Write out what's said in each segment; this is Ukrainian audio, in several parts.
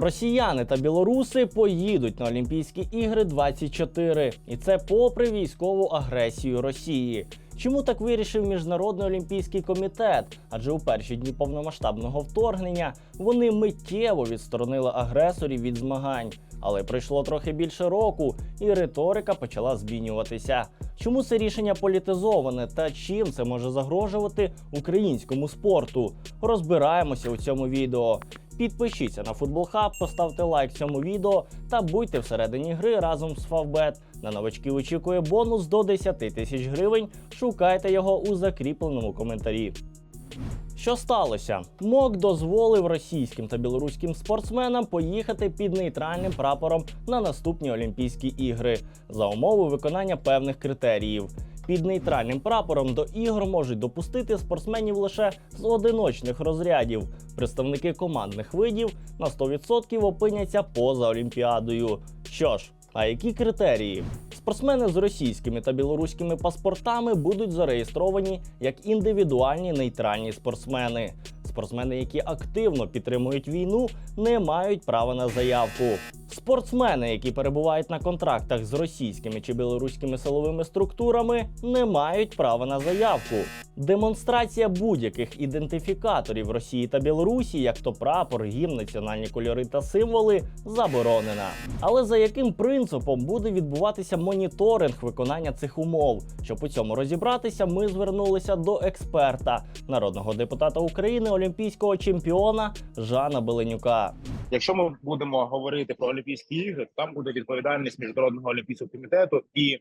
Росіяни та білоруси поїдуть на Олімпійські ігри 24, і це попри військову агресію Росії. Чому так вирішив міжнародний олімпійський комітет? Адже у перші дні повномасштабного вторгнення вони миттєво відсторонили агресорів від змагань. Але пройшло трохи більше року, і риторика почала змінюватися. Чому це рішення політизоване та чим це може загрожувати українському спорту? Розбираємося у цьому відео. Підпишіться на Футбол Хаб, поставте лайк цьому відео та будьте всередині гри разом з Фавбет. На новачків очікує бонус до 10 тисяч гривень. Шукайте його у закріпленому коментарі. Що сталося? МОК дозволив російським та білоруським спортсменам поїхати під нейтральним прапором на наступні Олімпійські ігри за умови виконання певних критеріїв. Під нейтральним прапором до ігор можуть допустити спортсменів лише з одиночних розрядів. Представники командних видів на 100% опиняться поза Олімпіадою. Що ж, а які критерії? Спортсмени з російськими та білоруськими паспортами будуть зареєстровані як індивідуальні нейтральні спортсмени. Спортсмени, які активно підтримують війну, не мають права на заявку. Спортсмени, які перебувають на контрактах з російськими чи білоруськими силовими структурами, не мають права на заявку. Демонстрація будь-яких ідентифікаторів Росії та Білорусі, як то прапор, гімн, національні кольори та символи, заборонена. Але за яким принципом буде відбуватися моніторинг виконання цих умов? Щоб у цьому розібратися, ми звернулися до експерта, народного депутата України, олімпійського чемпіона Жана Беленюка. Якщо ми будемо говорити про Олімпійські ігри, то там буде відповідальність міжнародного олімпійського комітету і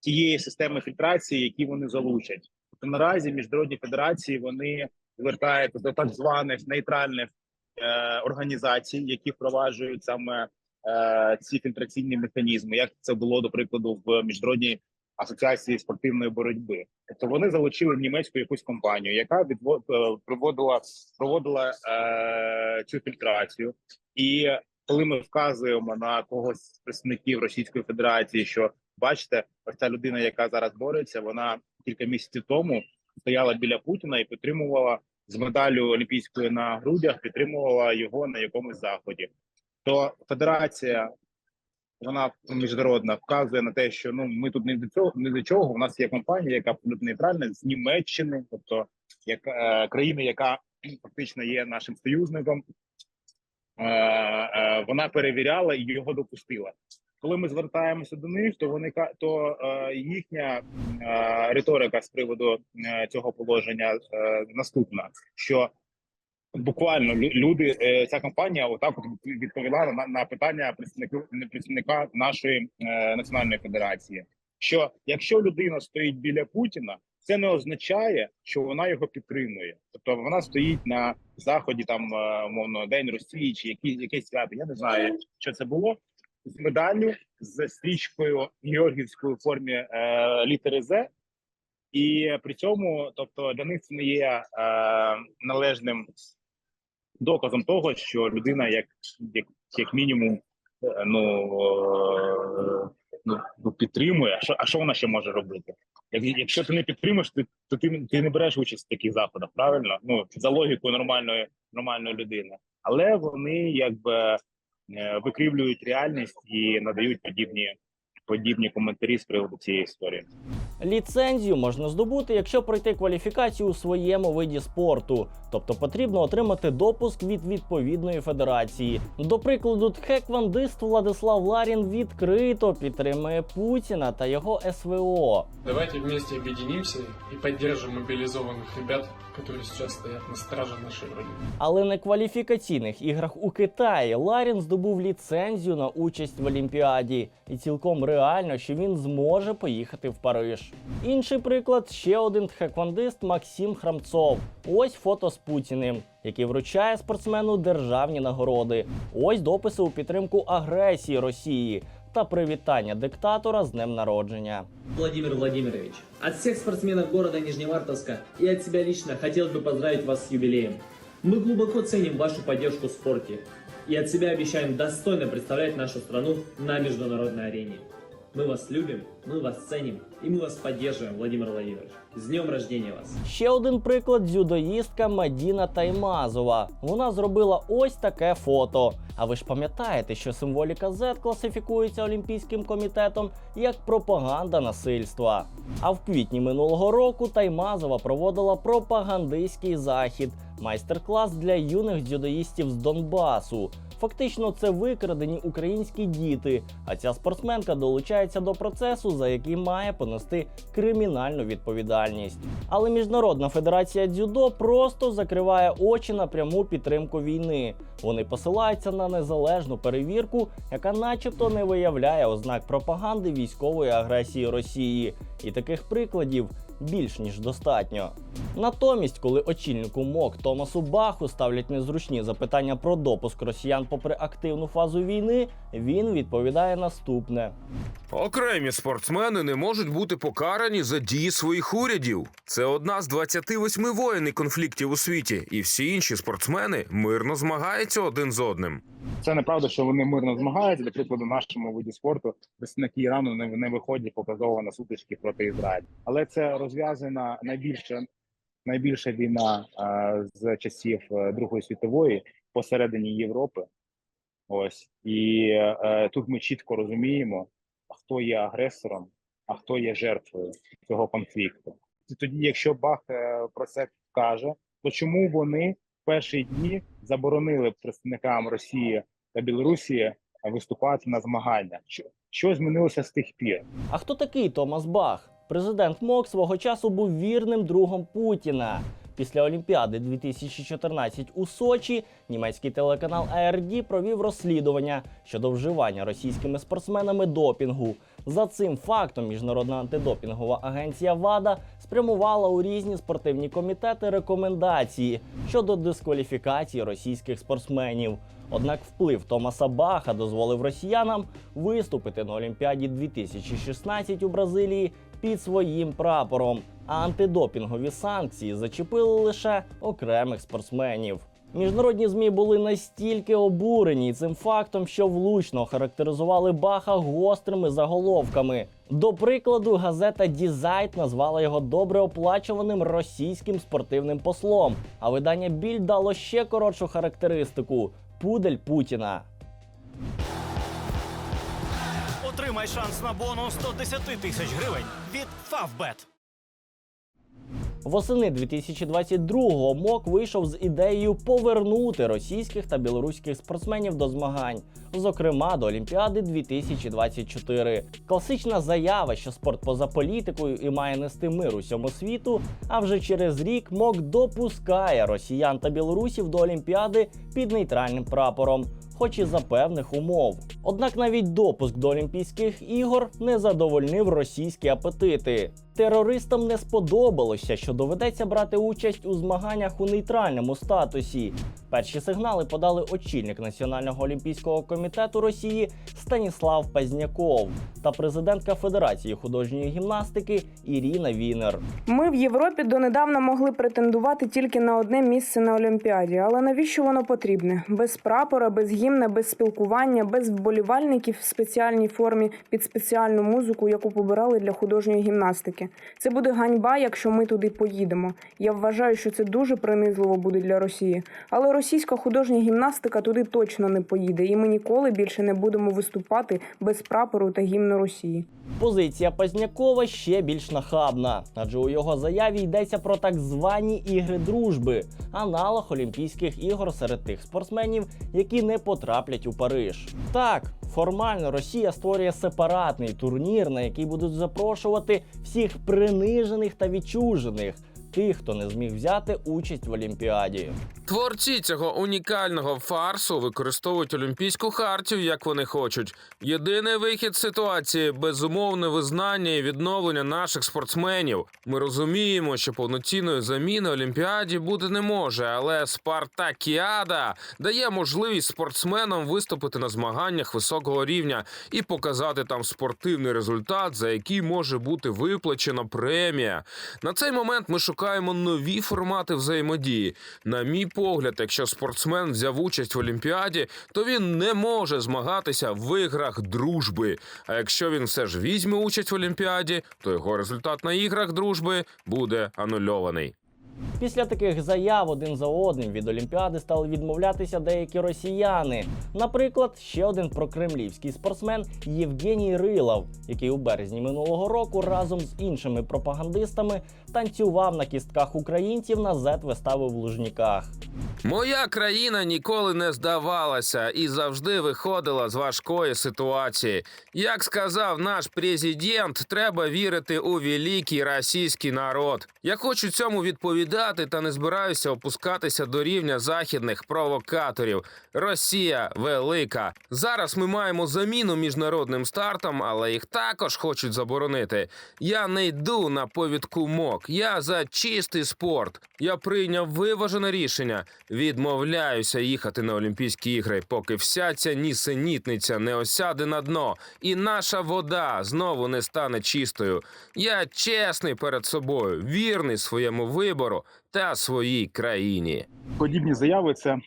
тієї системи фільтрації, які вони залучать. Тобто наразі міжнародні федерації вони звертаються до так званих нейтральних е, організацій, які впроваджують саме е, ці фільтраційні механізми, як це було до прикладу в міжнародній асоціації спортивної боротьби. Тобто вони залучили німецьку якусь компанію, яка відво, е, проводила проводила е, цю фільтрацію. І коли ми вказуємо на когось з представників Російської Федерації, що бачите, ось ця людина, яка зараз бореться, вона кілька місяців тому стояла біля Путіна і підтримувала з медаллю олімпійської на грудях, підтримувала його на якомусь заході. То федерація вона міжнародна вказує на те, що ну ми тут не до цього не до чого. У нас є компанія, яка нейтральна з Німеччини, тобто як е, країни, яка фактично є нашим союзником. Е, е, вона перевіряла і його допустила. Коли ми звертаємося до них, то вони то е, їхня е, риторика з приводу е, цього положення е, наступна: що буквально лю- люди, е, ця компанія отак от відповіла на, на питання представника представника нашої е, національної федерації. Що якщо людина стоїть біля Путіна, це не означає, що вона його підтримує. Тобто вона стоїть на заході, там е, мовно День Росії чи якісь якесь свято. Я не знаю, що це було з медаллю з стрічкою Георгівської формі е, літери З. І при цьому, тобто, для них це не є е, належним доказом того, що людина, як, як, як мінімум, е, ну, е, ну, ну підтримує. А що, а що вона ще може робити? Як, якщо ти не підтримуєш, ти, то ти, ти не береш участь в таких заходах, правильно? Ну за логікою нормальної нормальної людини. Але вони якби е, викривлюють реальність і надають подібні подібні коментарі з приводу цієї історії. Ліцензію можна здобути, якщо пройти кваліфікацію у своєму виді спорту, тобто потрібно отримати допуск від відповідної федерації. До прикладу, тхеквандист Владислав Ларін відкрито підтримує Путіна та його СВО. Давайте вместе объединимся и поддержим мобилизованных ребят, которые сейчас стоят на страже нашей Родины. Але на кваліфікаційних іграх у Китаї Ларін здобув ліцензію на участь в Олімпіаді, і цілком реально, що він зможе поїхати в Париж. Інший приклад ще один тхеквондист Максим Храмцов. Ось фото з Путіним, який вручає спортсмену державні нагороди. Ось дописи у підтримку агресії Росії та привітання диктатора з днем народження. Владимир Владимирович, от всех спортсменов города Нижневартовска и от себя лично хотелось бы поздравить вас с юбилеем. Мы глубоко ценим вашу поддержку в спорте и от себя обещаем достойно представлять нашу страну на международной арене. Мы вас любим, мы вас ценим и мы вас поддерживаем, Владимир Владимирович. С днем рождения вас! Ще один приклад дзюдоїстка Мадіна Таймазова. Вона зробила ось таке фото. А ви ж пам'ятаєте, що символіка Z класифікується Олімпійським комітетом як пропаганда насильства. А в квітні минулого року Таймазова проводила пропагандистський захід, майстер-клас для юних дзюдоїстів з Донбасу. Фактично, це викрадені українські діти. А ця спортсменка долучається до процесу, за який має понести кримінальну відповідальність. Але Міжнародна федерація дзюдо просто закриває очі на пряму підтримку війни. Вони посилаються на незалежну перевірку, яка, начебто, не виявляє ознак пропаганди військової агресії Росії. І таких прикладів більш ніж достатньо. Натомість, коли очільнику МОК Томасу Баху ставлять незручні запитання про допуск росіян попри активну фазу війни, він відповідає наступне. Окремі спортсмени не можуть бути покарані за дії своїх урядів. Це одна з 28 воєн і конфліктів у світі, і всі інші спортсмени мирно змагаються один з одним. Це неправда, що вони мирно змагаються. Для прикладу, нашому виді спорту представники Ірану не, не виходять показово на сутички проти Ізраїлю. Але це розв'язана найбільша найбільша війна е, з часів е, Другої світової посередині Європи. Ось і е, тут ми чітко розуміємо, хто є агресором, а хто є жертвою цього конфлікту. І тоді, якщо Бах е, про це каже, то чому вони в перші дні заборонили представникам Росії та Білорусі виступати на змаганнях? Що змінилося з тих пір? А хто такий Томас Бах? Президент МОК свого часу був вірним другом Путіна. Після Олімпіади 2014 у Сочі німецький телеканал ARD провів розслідування щодо вживання російськими спортсменами допінгу. За цим фактом міжнародна антидопінгова агенція ВАДА спрямувала у різні спортивні комітети рекомендації щодо дискваліфікації російських спортсменів. Однак вплив Томаса Баха дозволив росіянам виступити на Олімпіаді 2016 у Бразилії під своїм прапором. А антидопінгові санкції зачепили лише окремих спортсменів. Міжнародні змі були настільки обурені цим фактом, що влучно охарактеризували Баха гострими заголовками. До прикладу, газета Дізайт назвала його добре оплачуваним російським спортивним послом. А видання Біль дало ще коротшу характеристику пудель Путіна. Отримай шанс на бонус 110 тисяч гривень від Favbet. Восени 2022-го МОК вийшов з ідеєю повернути російських та білоруських спортсменів до змагань, зокрема до Олімпіади 2024. Класична заява, що спорт поза політикою і має нести мир усьому світу. А вже через рік МОК допускає росіян та білорусів до Олімпіади під нейтральним прапором. Хоч і за певних умов. Однак навіть допуск до Олімпійських ігор не задовольнив російські апетити. Терористам не сподобалося, що доведеться брати участь у змаганнях у нейтральному статусі. Перші сигнали подали очільник Національного олімпійського комітету Росії Станіслав Пазняков та президентка Федерації художньої гімнастики Ірина Вінер. Ми в Європі донедавна могли претендувати тільки на одне місце на Олімпіаді, але навіщо воно потрібне? Без прапора, без гімна, без спілкування, без вболівальників в спеціальній формі під спеціальну музику, яку побирали для художньої гімнастики. Це буде ганьба, якщо ми туди поїдемо. Я вважаю, що це дуже принизливо буде для Росії. Але російська художня гімнастика туди точно не поїде, і ми ніколи більше не будемо виступати без прапору та гімну Росії. Позиція Пазнякова ще більш нахабна, адже у його заяві йдеться про так звані ігри дружби, аналог Олімпійських ігор серед тих спортсменів, які не потраплять у Париж. Так, формально Росія створює сепаратний турнір, на який будуть запрошувати всіх принижених та відчужених. Тих, хто не зміг взяти участь в Олімпіаді. Творці цього унікального фарсу використовують олімпійську хартію, як вони хочуть. Єдиний вихід ситуації безумовне визнання і відновлення наших спортсменів. Ми розуміємо, що повноцінної заміни Олімпіаді бути не може, але Спартакіада дає можливість спортсменам виступити на змаганнях високого рівня і показати там спортивний результат, за який може бути виплачена премія. На цей момент ми шукаємо шукаємо нові формати взаємодії. На мій погляд, якщо спортсмен взяв участь в Олімпіаді, то він не може змагатися в іграх дружби. А якщо він все ж візьме участь в Олімпіаді, то його результат на іграх дружби буде анульований. Після таких заяв один за одним від Олімпіади стали відмовлятися деякі росіяни. Наприклад, ще один прокремлівський спортсмен Євгеній Рилов, який у березні минулого року разом з іншими пропагандистами танцював на кістках українців на зет-вистави в Лужніках. Моя країна ніколи не здавалася і завжди виходила з важкої ситуації. Як сказав наш президент, треба вірити у великий російський народ. Я хочу цьому відповідати та не збираюся опускатися до рівня західних провокаторів. Росія велика. Зараз ми маємо заміну міжнародним стартам, але їх також хочуть заборонити. Я не йду на повідку МОК. Я за чистий спорт. Я прийняв виважене рішення. Відмовляюся їхати на Олімпійські ігри, поки вся ця нісенітниця не осяде на дно, і наша вода знову не стане чистою. Я чесний перед собою, вірний своєму вибору та своїй країні. подібні заяви це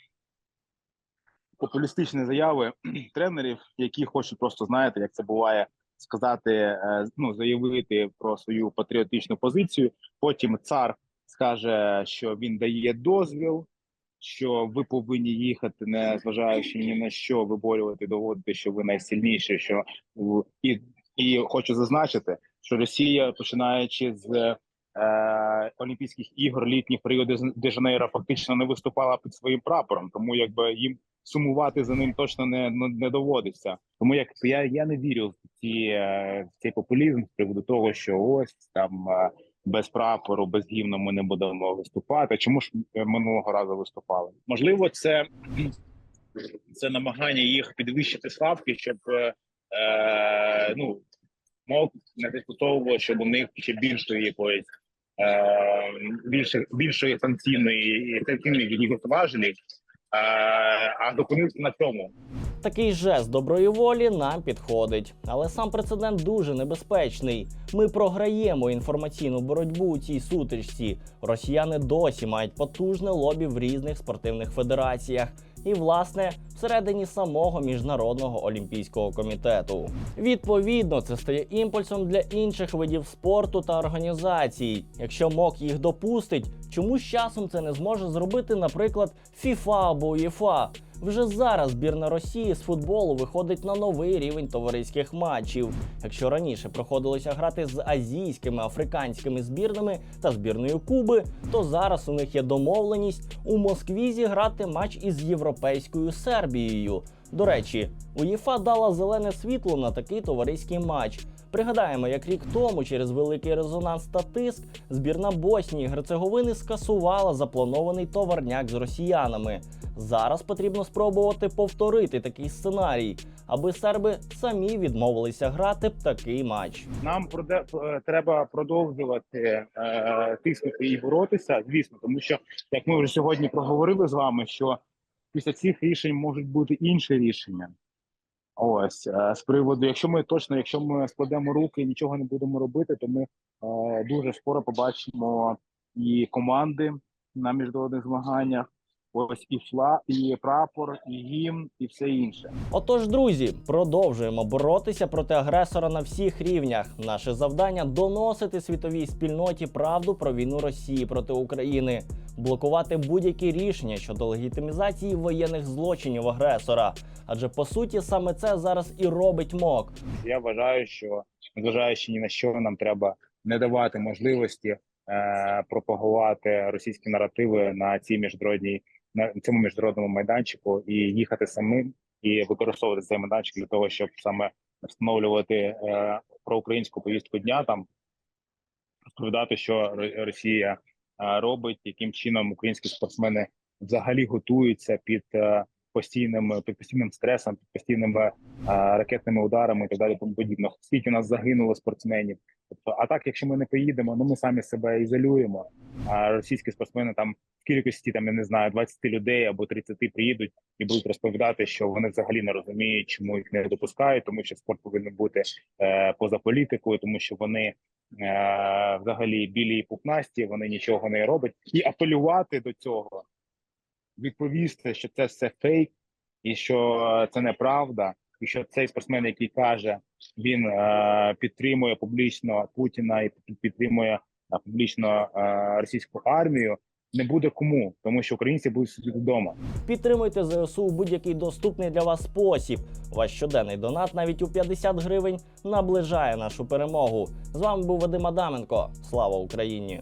популістичні заяви тренерів, які хочуть просто знаєте, як це буває, сказати, е, ну заявити про свою патріотичну позицію. Потім цар скаже, що він дає дозвіл, що ви повинні їхати, не зважаючи ні на що, виборювати, доводити, що ви найсильніші. Що і, і хочу зазначити, що Росія, починаючи з е, Олімпійських ігор літніх Ріо де Жанейро фактично не виступала під своїм прапором, тому якби їм сумувати за ним точно не не, не доводиться. Тому як я, я не вірю в ці е, в цей популізм з приводу того, що ось там е, без прапору, без гімну ми не будемо виступати. Чому ж е, минулого разу виступали? Можливо, це це намагання їх підвищити ставки, щоб е, е, ну мов не застосовувало, щоб у них ще більшої якоїсь е, більше більшої санкційної санкційних якихось е, а зупинився на цьому. Такий жест доброї волі нам підходить, але сам прецедент дуже небезпечний. Ми програємо інформаційну боротьбу у цій сутичці. Росіяни досі мають потужне лобі в різних спортивних федераціях. І, власне, всередині самого міжнародного олімпійського комітету. Відповідно, це стає імпульсом для інших видів спорту та організацій. Якщо МОК їх допустить, чому з часом це не зможе зробити, наприклад, FIFA або UEFA? Вже зараз збірна Росії з футболу виходить на новий рівень товариських матчів. Якщо раніше проходилося грати з азійськими, африканськими збірними та збірною Куби, то зараз у них є домовленість у Москві зіграти матч із європейською Сербією. До речі, УЄФА дала зелене світло на такий товариський матч. Пригадаємо, як рік тому через великий резонанс та тиск збірна Боснії і Герцеговини скасувала запланований товарняк з росіянами. Зараз потрібно спробувати повторити такий сценарій, аби серби самі відмовилися грати б такий матч. Нам проде е, треба продовжувати е, тиснути і боротися, звісно, тому що як ми вже сьогодні проговорили з вами, що після цих рішень можуть бути інші рішення. Ось е, з приводу, якщо ми точно, якщо ми складемо руки і нічого не будемо робити, то ми е, дуже скоро побачимо і команди на міжнародних змаганнях. Ось і фла, і прапор, і гімн, і все інше. Отож, друзі, продовжуємо боротися проти агресора на всіх рівнях. Наше завдання доносити світовій спільноті правду про війну Росії проти України, блокувати будь-які рішення щодо легітимізації воєнних злочинів агресора. Адже по суті саме це зараз і робить МОК. Я вважаю, що незважаючи ні на що, нам треба не давати можливості е, пропагувати російські наративи на цій міжнародній на цьому міжнародному майданчику і їхати самим і використовувати цей майданчик для того, щоб саме встановлювати е, проукраїнську повістку дня там розповідати, що Росія робить, яким чином українські спортсмени взагалі готуються під е, постійним під постійним стресом, під постійними е, ракетними ударами і так далі. Тому подібне. Скільки у нас загинуло спортсменів. Тобто, а так, якщо ми не поїдемо, ну ми самі себе ізолюємо. А російські спортсмени там в кількості там я не знаю 20 людей або 30 приїдуть і будуть розповідати, що вони взагалі не розуміють, чому їх не допускають, тому що спорт повинен бути е, поза політикою, тому що вони е, взагалі білі і пухнасті, вони нічого не роблять, і апелювати до цього, відповісти, що це все фейк, і що е, це неправда, і що цей спортсмен, який каже, він е, підтримує публічно Путіна і підтримує е, публічно е, російську армію. Не буде кому, тому що українці будуть сидіти вдома. Підтримуйте ЗСУ у будь-який доступний для вас спосіб. Ваш щоденний донат навіть у 50 гривень наближає нашу перемогу. З вами був Вадим Адаменко. Слава Україні!